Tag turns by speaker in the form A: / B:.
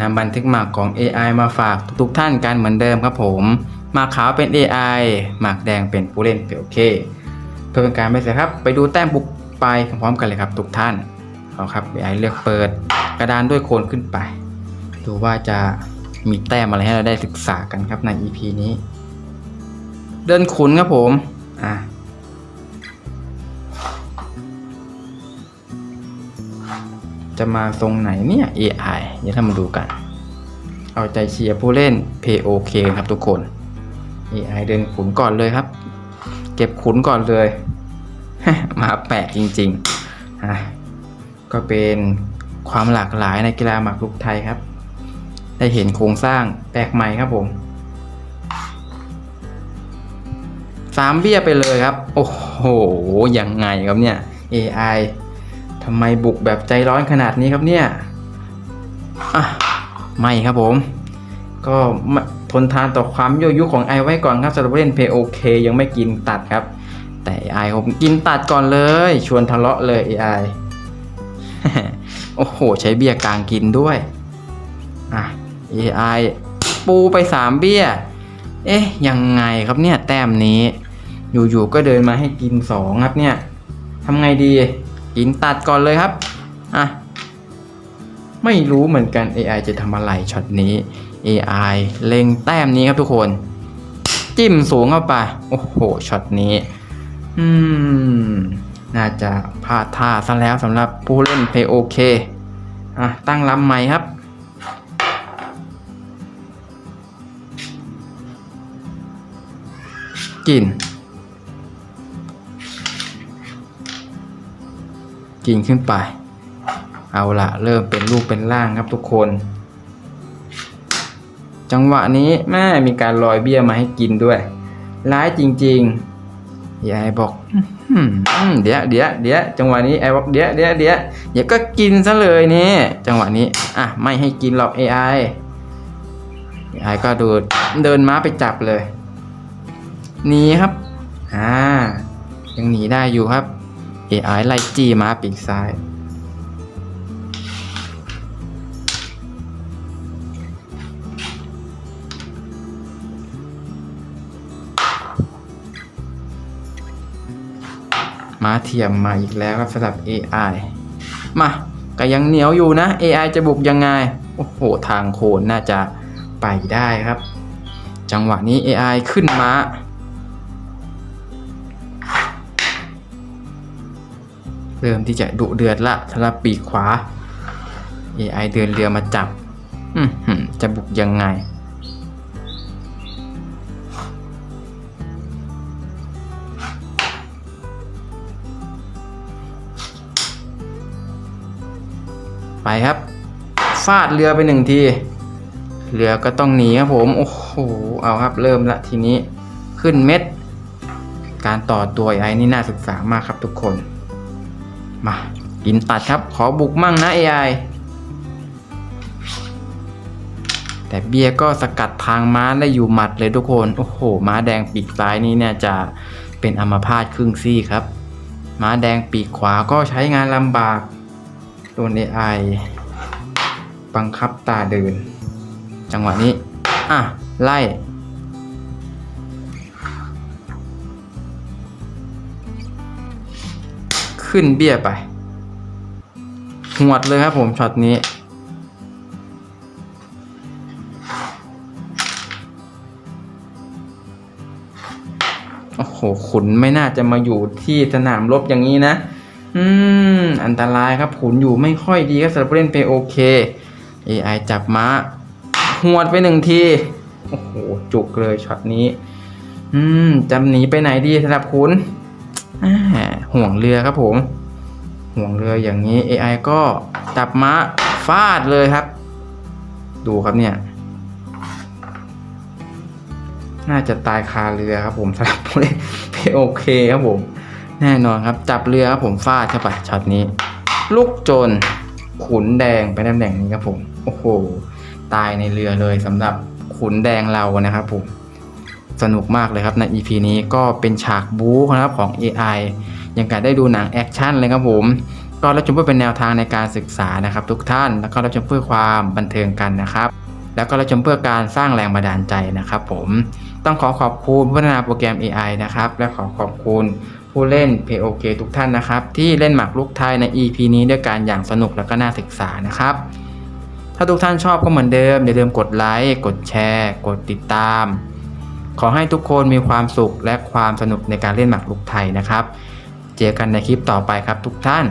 A: นำบันทึกหมากของ AI มาฝากทุกๆท่านกันเหมือนเดิมครับผมหมากขาวเป็น AI หมากแดงเป็นผู้เล่นเปโอเค เพื่อเป็นการไม่เสียครับ ไปดูแต้มบุกไปพร้อมๆกันเลยครับทุกท่านเอาครับ AI เลือกเปิดกระดานด้วยโคนขึ้นไป ดูว่าจะมีแต้มอะไรให้เราได้ศึกษากันครับใน EP นี้ เดินขุนครับผมอะ จะมาทรงไหนเนี่ย AI เดี๋ยวถ้ามาดูกัน เอาใจเชียร์ผู้เล่น POK ครับทุกคน AI เดินขุนก่อนเลยครับ เก็บขุนก่อนเลย มาแปลกจริงๆอะก็เป็นความหลากหลายในกีฬาหมากรุกไทยครับ ได้เห็นโครงสร้างแปลกใหม่ครับผมสามเบี้ยไปเลยครับ โอ้โห ยังไงครับเนี่ย AI ำไมบุกแบบใจร้อนขนาดนี้ครับเนี่ยอะไม่ครับผม ก็ทนทานต่อความยั่วยุของไอไว้ก่อนครับสำหรับผู้เล่น POK ยังไม่กินตัดครับ แต่ AI ผมกินตัดก่อนเลย ชวนทะเลาะเลย AI โอ้โห ใช้เบี้ยกลางกินด้วย อะ AI ปูไป3เบี้ย เอ๊ะ ยังไงครับเนี่ยแต้มนี้ อยู่ๆก็เดินมาให้กิน2ครับเนี่ยทำไงดี กินตัดก่อนเลยครับ อะ ไม่รู้เหมือนกัน AI จะทำอะไรช็อตนี้ AI เล็งแต้มนี้ครับทุกคน จิ้มสูงเข้าไป โอ้โหช็อตนี้ อืม น่าจะพลาดท่าซะแล้วสำหรับผู้เล่น POK อะ ตั้งลำใหม่ครับกิน กินขึ้นไป เอาละเริ่มเป็นรูปเป็นร่างครับทุกคน จังหวะนี้แม่มีการลอยเบี้ยมาให้กินด้วยร้ายจริงๆยายบอกเดี๋ยวเดี๋ยวเดี๋ยวจังหวะนี้ไอ้บอกเดี๋ยวเดี๋ยวเดี๋ยวเดี๋ยวก็กินซะเลยนี่จังหวะนี้อะไม่ให้กินหรอก AI AI ก็ดูเดินม้าไปจับเลยหนีครับอ่ายังหนีได้อยู่ครับ AI ไล่จี้ม้าปีกซ้าย ม้าเทียมมาอีกแล้วครับสำหรับ AI มาก็ยังเหนียวอยู่นะ AI จะบุกยังไง โอ้โห ทางโคนน่าจะไปได้ครับ จังหวะนี้ AI ขึ้นม้า เริ่มที่จะดุเดือดละสำหรับปีขวา AI เดินเรือมาจับจะบุกยังไง ไปครับ ฟาดเรือไปหนึ่งที เรือก็ต้องหนีครับผม โอ้โห เอาครับเริ่มละทีนี้ ขึ้นเม็ด การต่อตัวไอ้นี่น่าศึกษามากครับทุกคน มา กินตัดครับ ขอบุกมั่งนะ AI แต่เบียก็สกัดทางม้าได้อยู่หมัดเลยทุกคน โอ้โห ม้าแดงปีกซ้ายนี่เนี่ยจะเป็นอัมพาตครึ่งซี่ครับ ม้าแดงปีกขวาก็ใช้งานลำบากโดน AI บังคับตาเดิน จังหวะนี้ อะ ไล่ ขึ้นเบี้ยไปหวดเลยครับผมช็อตนี้ โอ้โห ขุนไม่น่าจะมาอยู่ที่สนามรบอย่างนี้นะ อืม อันตรายครับ ขุนอยู่ไม่ค่อยดีครับสำหรับเล่น POK AI จับม้าหวดไปหนึ่งที โอ้โห จุกเลยช็อตนี้ อืมจำหนีไปไหนดีสำหรับคุณอ่า ห่วงเรือครับผม ห่วงเรืออย่างนี้ AI ก็จับม้าฟาดเลยครับ ดูครับเนี่ย น่าจะตายคาเรือครับผมสำหรับผู้เล่น POK ครับผม แน่นอนครับ จับเรือครับผมฟาดเข้าไปช็อตนี้ ลูกโจรขุนแดงไปตำแหน่งนี้ครับผม โอ้โห ตายในเรือเลยสำหรับขุนแดงเรานะครับผม สนุกมากเลยครับใน EP นี้ก็เป็นฉากบู๊นะครับของ AI ยังการได้ดูหนังแอคชั่นเลยครับผม ก็รับชมเพื่อเป็นแนวทางในการศึกษานะครับ ทุกท่านแล้วก็รับชมเพื่อความบันเทิงกันนะครับ แล้วก็รับชมเพื่อการสร้างแรงบันดาลใจนะครับ ผมต้องขอขอบคุณพัฒนาโปรแกรม AI นะครับและขอขอบคุณผู้เล่น POK ทุกท่านนะครับ ที่เล่นหมากรุกไทยใน EP นี้ด้วยการอย่างสนุกและก็น่าศึกษานะครับ ถ้าทุกท่านชอบก็เหมือนเดิมอย่าลืมกดไลค์กดแชร์ กดติดตาม ขอให้ทุกคนมีความสุขและความสนุกในการเล่นหมากรุกไทยนะครับ เจอกันในคลิปต่อไปครับทุกท่าน